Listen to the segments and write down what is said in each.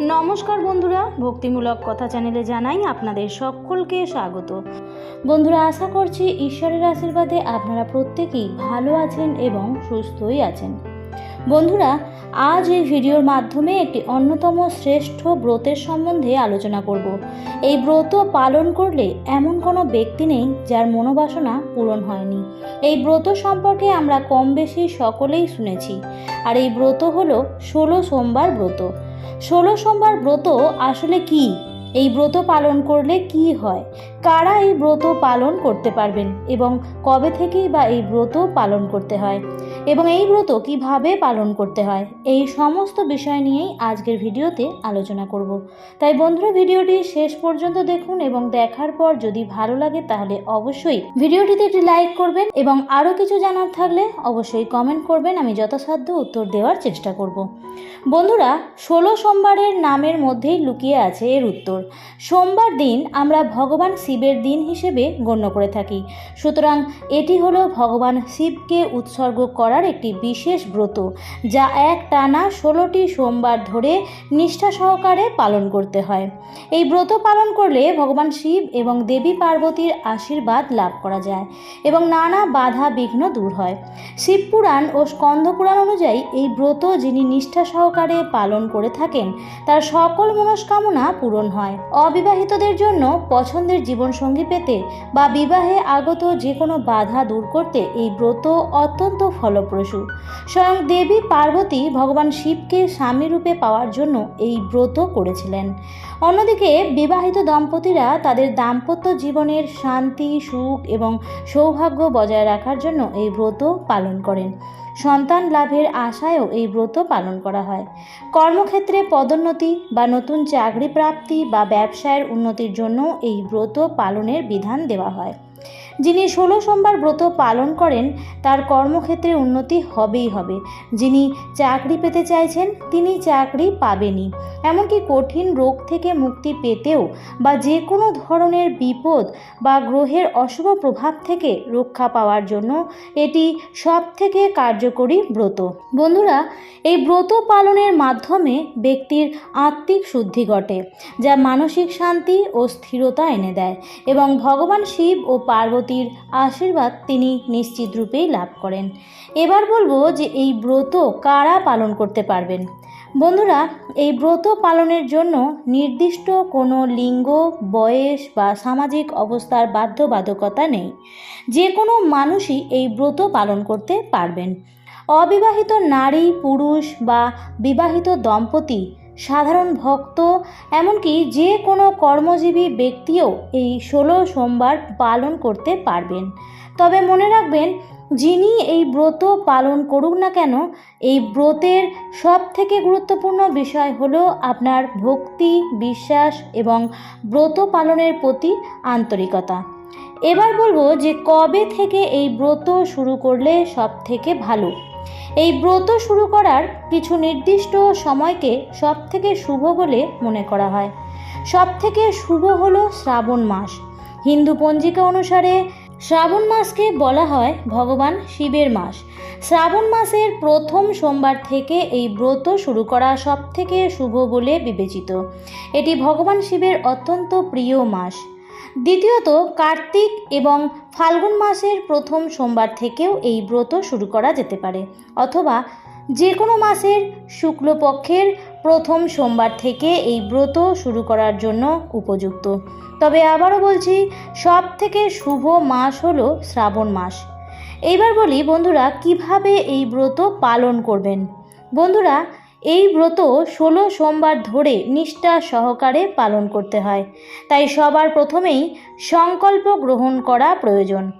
নমস্কার বন্ধুরা, ভক্তিমূলক কথা চ্যানেলে জানাই আপনাদের সকলকে স্বাগত। বন্ধুরা, আশা করছি ঈশ্বরের আশীর্বাদে আপনারা প্রত্যেকেই ভালো আছেন এবং সুস্থই আছেন। বন্ধুরা, আজ এই ভিডিওর মাধ্যমে একটি অন্যতম শ্রেষ্ঠ ব্রতের সম্বন্ধে আলোচনা করব। এই ব্রত পালন করলে এমন কোনো ব্যক্তি নেই যার মনোবাসনা পূরণ হয়নি। এই ব্রত সম্পর্কে আমরা কম বেশি সকলেই শুনেছি। আর এই ব্রত হলো ষোলো সোমবার ব্রত। ষোলো সোমবার ব্রত আসলে কি? এই ব্রত পালন করলে কি হয়? কারা এই ব্রত পালন করতে পারবেন? এবং কবে থেকেই বা এই ব্রত পালন করতে হয়? এবং এই ব্রত কীভাবে পালন করতে হয়, এই সমস্ত বিষয় নিয়েই আজকের ভিডিওতে আলোচনা করব। তাই বন্ধুরা, ভিডিওটি শেষ পর্যন্ত দেখুন এবং দেখার পর যদি ভালো লাগে তাহলে অবশ্যই ভিডিওটিতে একটি লাইক করবেন এবং আরও কিছু জানার থাকলে অবশ্যই কমেন্ট করবেন, আমি যথাসাধ্য উত্তর দেওয়ার চেষ্টা করব। বন্ধুরা, ষোলো সোমবারের নামের মধ্যেই লুকিয়ে আছে এর উত্তর। সোমবার দিন আমরা ভগবান শিবের দিন হিসেবে গণ্য করে থাকি। সুতরাং এটি হলো ভগবান শিবকে উৎসর্গ করার একটি বিশেষ ব্রত, যা এক টানা ষোলোটি সোমবার ধরে নিষ্ঠা সহকারে পালন করতে হয়। এই ব্রত পালন করলে ভগবান শিব এবং দেবী পার্বতীর আশীর্বাদ লাভ করা যায় এবং নানা বাধা বিঘ্ন দূর হয়। শিবপুরাণ ও স্কন্ধপুরাণ অনুযায়ী এই ব্রত যিনি নিষ্ঠা সহকারে পালন করে থাকেন, তার সকল মনস্কামনা পূরণ হয়। অবিবাহিতদের জন্য পছন্দের জীবনসঙ্গী পেতে বা বিবাহে আগত যে কোনো বাধা দূর করতে এই ব্রত অত্যন্ত ফলপ্রসূ। স্বয়ং দেবী পার্বতী ভগবান শিবকে স্বামী রূপে পাওয়ার জন্য এই ব্রত করেছিলেন। অন্যদিকে বিবাহিত দম্পতিরা তাদের দাম্পত্য জীবনের শান্তি, সুখ এবং সৌভাগ্য বজায় রাখার জন্য এই ব্রত পালন করেন। সন্তান লাভের আশায়ও এই ব্রত পালন করা হয়। কর্মক্ষেত্রে পদোন্নতি বা নতুন চাকরি প্রাপ্তি বা ব্যবসায়ের উন্নতির জন্য এই ব্রত পালনের বিধান দেওয়া হয়। যিনি ষোলো সোমবার ব্রত পালন করেন, তার কর্মক্ষেত্রে উন্নতি হবেই হবে। যিনি চাকরি পেতে চাইছেন, তিনি চাকরি পাবেনই। এমনকি কঠিন রোগ থেকে মুক্তি পেতেও বা যে কোনো ধরনের বিপদ বা গ্রহের অশুভ প্রভাব থেকে রক্ষা পাওয়ার জন্য এটি সব থেকে কার্যকরী ব্রত। বন্ধুরা, এই ব্রত পালনের মাধ্যমে ব্যক্তির আত্মিক শুদ্ধি ঘটে, যা মানসিক শান্তি ও স্থিরতা এনে দেয় এবং ভগবান শিব ও পার্বতীর আশীর্বাদ তিনি নিশ্চিত রূপেই লাভ করেন। এবার বলব যে এই ব্রত কারা পালন করতে পারবেন? বন্ধুরা, এই ব্রত পালনের জন্য নির্দিষ্ট কোনো লিঙ্গ, বয়স বা সামাজিক অবস্থার বাধ্যবাধকতা নেই। যে কোনো মানুষই এই ব্রত পালন করতে পারবেন। অবিবাহিত নারী, পুরুষ বা বিবাহিত দম্পতি সাধারণ ভক্ত, এমনকি যে কোনো কর্মজীবী ব্যক্তিও এই ষোলো সোমবার পালন করতে পারবেন। তবে মনে রাখবেন, যিনি এই ব্রত পালন করুক না কেন, এই ব্রতের সব থেকে গুরুত্বপূর্ণ বিষয় হল আপনার ভক্তি, বিশ্বাস এবং ব্রত পালনের প্রতি আন্তরিকতা। এবার বলব যে কবে থেকে এই ব্রত শুরু করলে সব থেকে ভালো? এই ব্রত শুরু করার কিছু নির্দিষ্ট সময়কে সব থেকে শুভ বলে মনে করা হয়। সব থেকে শুভ হলো শ্রাবণ মাস। হিন্দু পঞ্জিকা অনুসারে শ্রাবণ মাসকে বলা হয় ভগবান শিবের মাস। শ্রাবণ মাসের প্রথম সোমবার থেকে এই ব্রত শুরু করা সব থেকে শুভ বলে বিবেচিত। এটি ভগবান শিবের অত্যন্ত প্রিয় মাস। দ্বিতীয়ত, কার্তিক এবং ফাল্গুন মাসের প্রথম সোমবার থেকেও এই ব্রত শুরু করা যেতে পারে, অথবা যে কোনো মাসের শুক্লপক্ষের প্রথম সোমবার থেকে এই ব্রত শুরু করার জন্য উপযুক্ত। তবে আবারও বলছি সব থেকে শুভ মাস হলো শ্রাবণ মাস। এইবার বলি, বন্ধুরা, কীভাবে এই ব্রত পালন করবেন? বন্ধুরা এই ব্রত ষোলো সোমবার ধরে নিষ্ঠা সহকারে পালন করতে হয়। তাই সবার প্রথমেই সংকল্প গ্রহণ করা প্রয়োজন।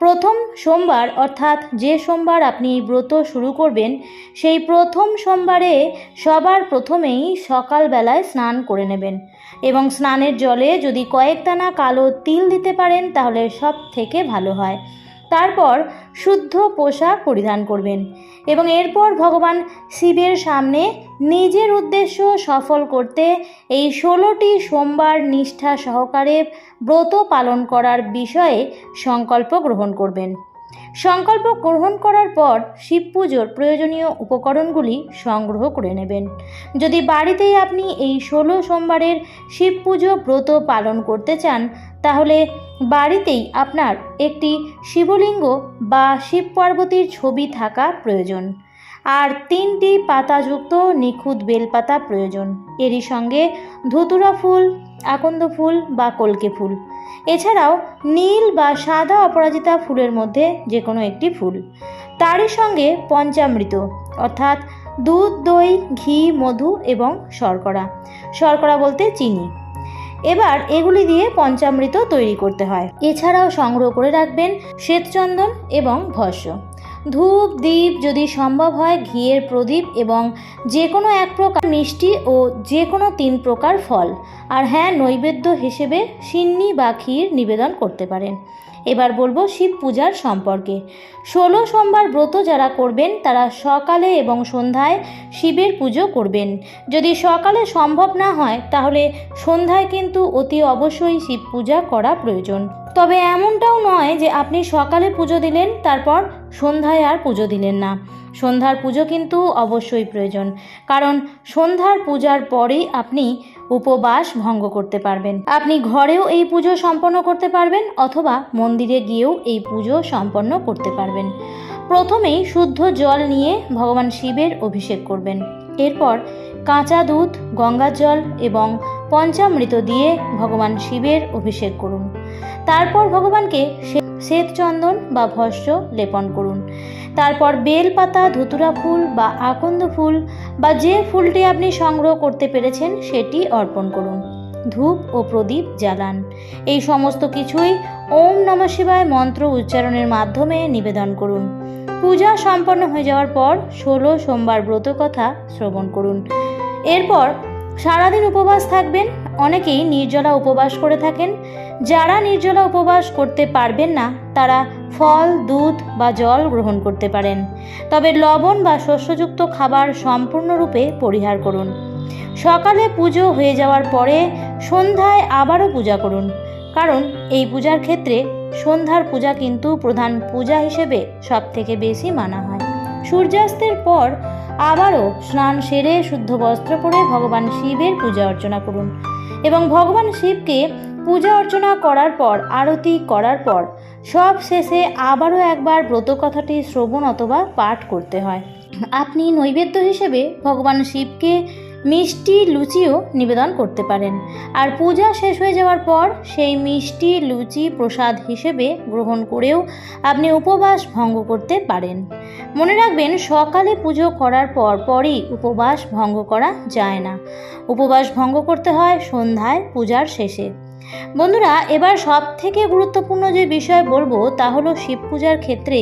প্রথম সোমবার অর্থাৎ যে সোমবার আপনি এই ব্রত শুরু করবেন, সেই প্রথম সোমবারে সবার প্রথমেই সকালবেলায় স্নান করে নেবেন এবং স্নানের জলে যদি কয়েক দানা কালো তিল দিতে পারেন, তাহলে সব থেকে ভালো হয়। তারপর শুদ্ধ পোশাক পরিধান করবেন। এবং এরপর ভগবান শিবের সামনে নিজের উদ্দেশ্য সফল করতে এই ষোলোটি সোমবার নিষ্ঠা সহকারে ব্রত পালন করার বিষয়ে সংকল্প গ্রহণ করবেন। সংকল্প গ্রহণ করার পর শিব পুজোর প্রয়োজনীয় উপকরণগুলি সংগ্রহ করে নেবেন। যদি বাড়িতেই আপনি এই ষোলো সোমবারের শিব পুজো ব্রত পালন করতে চান, তাহলে বাড়িতেই আপনার একটি শিবলিঙ্গ বা শিব পার্বতীর ছবি থাকা প্রয়োজন। আর তিনটি পাতাযুক্ত নিখুঁত বেলপাতা প্রয়োজন। এরই সঙ্গে ধুতুরা ফুল, আকন্দ ফুল বা কলকে ফুল। এছাড়াও নীল বা সাদা অপরাজিতা ফুলের মধ্যে যে কোনো একটি ফুল। তারই সঙ্গে পঞ্চামৃত, অর্থাৎ দুধ, দই, ঘি, মধু এবং শর্করা। শর্করা বলতে চিনি। এবার এগুলি দিয়ে পঞ্চামৃত তৈরি করতে হয়। এছাড়াও সংগ্রহ করে রাখবেন শ্বেতচন্দন এবং ভস্য। ধূপ দ্বীপ যদি সম্ভব হয়, ঘিয়ের প্রদীপ এবং যে কোনো এক প্রকার মিষ্টি ও যে কোনো তিন প্রকার ফল। আর হ্যাঁ নৈবেদ্য হিসেবে সিন্নি বা ক্ষীর নিবেদন করতে পারেন। এবার বলব শিব পূজার সম্পর্কে। ষোলো সোমবার ব্রত যারা করবেন, তারা সকালে এবং সন্ধ্যায় শিবের পুজো করবেন। যদি সকালে সম্ভব না হয়, তাহলে সন্ধ্যায় কিন্তু অতি অবশ্যই শিব পূজা করা প্রয়োজন। তবে এমনটাও নয় যে আপনি সকালে পুজো দিলেন, তারপর সন্ধ্যায় আর পুজো দিলেন না। সন্ধ্যার পুজো কিন্তু অবশ্যই প্রয়োজন, কারণ সন্ধ্যার পূজার পরেই আপনি উপবাস ভঙ্গ করতে পারবেন। আপনি ঘরেও এই পুজো সম্পন্ন করতে পারবেন, অথবা মন্দিরে গিয়েও এই পুজো সম্পন্ন করতে পারবেন। প্রথমেই শুদ্ধ জল নিয়ে ভগবান শিবের অভিষেক করবেন। এরপর কাঁচা দুধ, গঙ্গার জল এবং পঞ্চামৃত দিয়ে ভগবান শিবের অভিষেক করুন। তারপর ভগবানকে শ্বেত চন্দন বা ভস্য লেপন করুন। তারপর বেলপাতা, ধুতুরা ফুল বা আকন্দ ফুল বা যে ফুলটি আপনি সংগ্রহ করতে পেরেছেন সেটি অর্পণ করুন। ধূপ ও প্রদীপ জ্বালান। এই সমস্ত কিছুই ওম নম শিবায় মন্ত্র উচ্চারণের মাধ্যমে নিবেদন করুন। পূজা সম্পন্ন হয়ে যাওয়ার পর ষোলো সোমবার ব্রত কথা শ্রবণ করুন। এরপর সারাদিন উপবাস থাকবেন। অনেকেই নির্জলা উপবাস করে থাকেন। যারা নির্জলা উপবাস করতে পারবেন না, তারা ফল, দুধ বা জল গ্রহণ করতে পারেন। তবে লবণ বা শস্যযুক্ত খাবার সম্পূর্ণরূপে পরিহার করুন। সকালে পুজো হয়ে যাওয়ার পরে সন্ধ্যায় আবারও পূজা করুন। কারণ এই পূজার ক্ষেত্রে সন্ধ্যার পূজা কিন্তু প্রধান পূজা হিসেবে সব থেকে বেশি মানা হয়। সূর্যাস্তের পর আবারও স্নান সেরে শুদ্ধ বস্ত্র পরে ভগবান শিবের পূজা অর্চনা করুন এবং ভগবান শিবকে পূজা অর্চনা করার পর, আরতি করার পর, সব শেষে আবারও একবার ব্রত কথাটি শ্রবণ অথবা পাঠ করতে হয়। আপনি নৈবেদ্য হিসেবে ভগবান শিবকে মিষ্টি লুচিও নিবেদন করতে পারেন। আর পূজা শেষ হয়ে যাওয়ার পর, সেই মিষ্টি লুচি প্রসাদ হিসেবে গ্রহণ করেও আপনি উপবাস ভঙ্গ করতে পারেন। মনে রাখবেন, সকালে পুজো করার পর পরই উপবাস ভঙ্গ করা যায় না। উপবাস ভঙ্গ করতে হয় সন্ধ্যায় পূজার শেষে। বন্ধুরা, এবার সব থেকে গুরুত্বপূর্ণ যে বিষয় বলব তা হলো শিব পূজার ক্ষেত্রে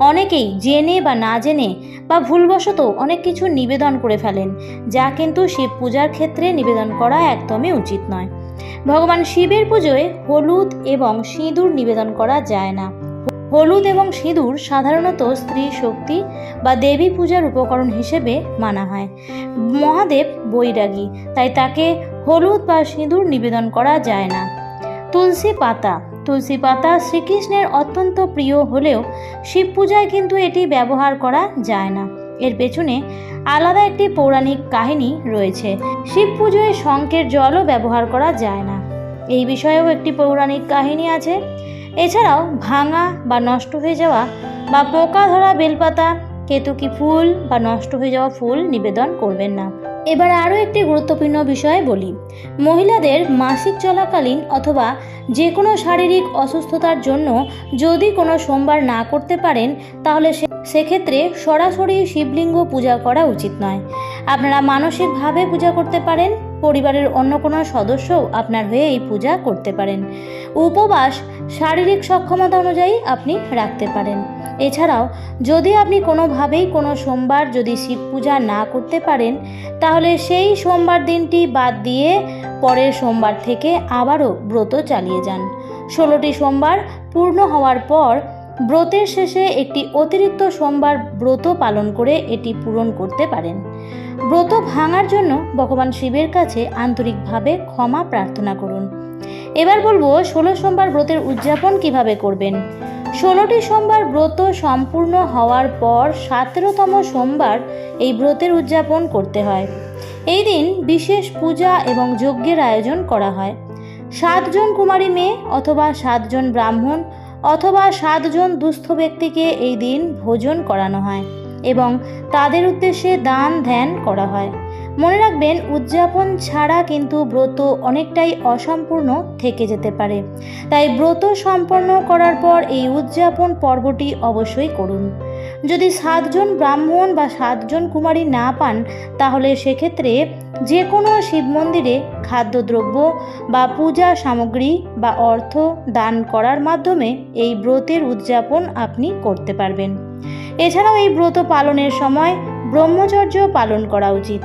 অনেকেই জেনে বা না জেনে বা ভুলবশত অনেক কিছু নিবেদন করে ফেলেন, যা কিন্তু শিব পূজার ক্ষেত্রে নিবেদন করা একদমই উচিত নয়। ভগবান শিবের পুজোয় হলুদ এবং সিঁদুর নিবেদন করা যায় না। হলুদ এবং সিঁদুর সাধারণত স্ত্রী শক্তি বা দেবী পূজার উপকরণ হিসেবে মানা হয়। মহাদেব বৈরাগী, তাই তাকে হলুদ বা সিঁদুর নিবেদন করা যায় না। তুলসী পাতা। তুলসী পাতা শ্রীকৃষ্ণের অত্যন্ত প্রিয় হলেও শিব পূজায় কিন্তু এটি ব্যবহার করা যায় না। এর পেছনে আলাদা একটি পৌরাণিক কাহিনী রয়েছে। শিব পুজোয় শঙ্কের জলও ব্যবহার করা যায় না। এই বিষয়েও একটি পৌরাণিক কাহিনী আছে। এছাড়াও ভাঙা বা নষ্ট হয়ে যাওয়া বা পোকা ধরা বেলপাতা, কেতুকি ফুল বা নষ্ট হয়ে যাওয়া ফুল নিবেদন করবেন না। এবার আরও একটি গুরুত্বপূর্ণ বিষয় বলি। মহিলাদের মাসিক চলাকালীন অথবা যে কোনো শারীরিক অসুস্থতার জন্য যদি কোনো সোমবার না করতে পারেন, তাহলে সেক্ষেত্রে সরাসরি শিবলিঙ্গ পূজা করা উচিত নয়। আপনারা মানসিকভাবে পূজা করতে পারেন। পরিবারের অন্য কোনো সদস্যও আপনার হয়ে এই পূজা করতে পারেন। উপবাস শারীরিক সক্ষমতা অনুযায়ী আপনি রাখতে পারেন। এছাড়াও, যদি আপনি কোনোভাবেই কোনো সোমবার যদি শিব পূজা না করতে পারেন, তাহলে সেই সোমবার দিনটি বাদ দিয়ে পরের সোমবার থেকে আবারও ব্রত চালিয়ে যান। ষোলোটি সোমবার পূর্ণ হওয়ার পর ব্রতের শেষে একটি অতিরিক্ত সোমবার ব্রত পালন করে এটি পূরণ করতে পারেন। ব্রত ভাঙার জন্য ভগবান শিবের কাছে আন্তরিকভাবে ক্ষমা প্রার্থনা করুন। এবার বলব, ষোলো সোমবার ব্রতের উদযাপন কীভাবে করবেন? ষোলোটি সোমবার ব্রত সম্পূর্ণ হওয়ার পর সতেরোতম সোমবার এই ব্রতের উদযাপন করতে হয়। এই দিন বিশেষ পূজা এবং যজ্ঞের আয়োজন করা হয়। সাতজন কুমারী মেয়ে অথবা সাতজন ব্রাহ্মণ অথবা সাতজন দুস্থ ব্যক্তিকে এই দিন ভোজন করানো হয় এবং তাদের উদ্দেশ্যে দান ধ্যান করা হয়। মনে রাখবেন, উদযাপন ছাড়া কিন্তু ব্রত অনেকটাই অসম্পূর্ণ থেকে যেতে পারে। তাই ব্রত সম্পন্ন করার পর এই উদযাপন পর্বটি অবশ্যই করুন। যদি সাতজন ব্রাহ্মণ বা সাতজন কুমারী না পান, তাহলে সেক্ষেত্রে যে কোনো শিব মন্দিরে খাদ্যদ্রব্য বা পূজা সামগ্রী বা অর্থ দান করার মাধ্যমে এই ব্রতের উদযাপন আপনি করতে পারবেন। এছাড়াও এই ব্রত পালনের সময় ব্রহ্মচর্য পালন করা উচিত।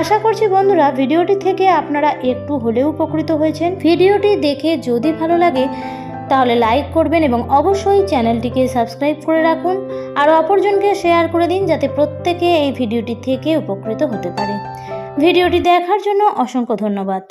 আশা করছি বন্ধুরা, ভিডিওটি থেকে আপনারা একটু হলেও উপকৃত হয়েছেন। ভিডিওটি দেখে যদি ভালো লাগে তাহলে লাইক করবেন এবং অবশ্যই চ্যানেলটিকে সাবস্ক্রাইব করে রাখুন। আর অপরজনকে শেয়ার করে দিন যাতে প্রত্যেকে এই ভিডিওটি থেকে উপকৃত হতে পারে। ভিডিওটি দেখার জন্য অসংখ্য ধন্যবাদ।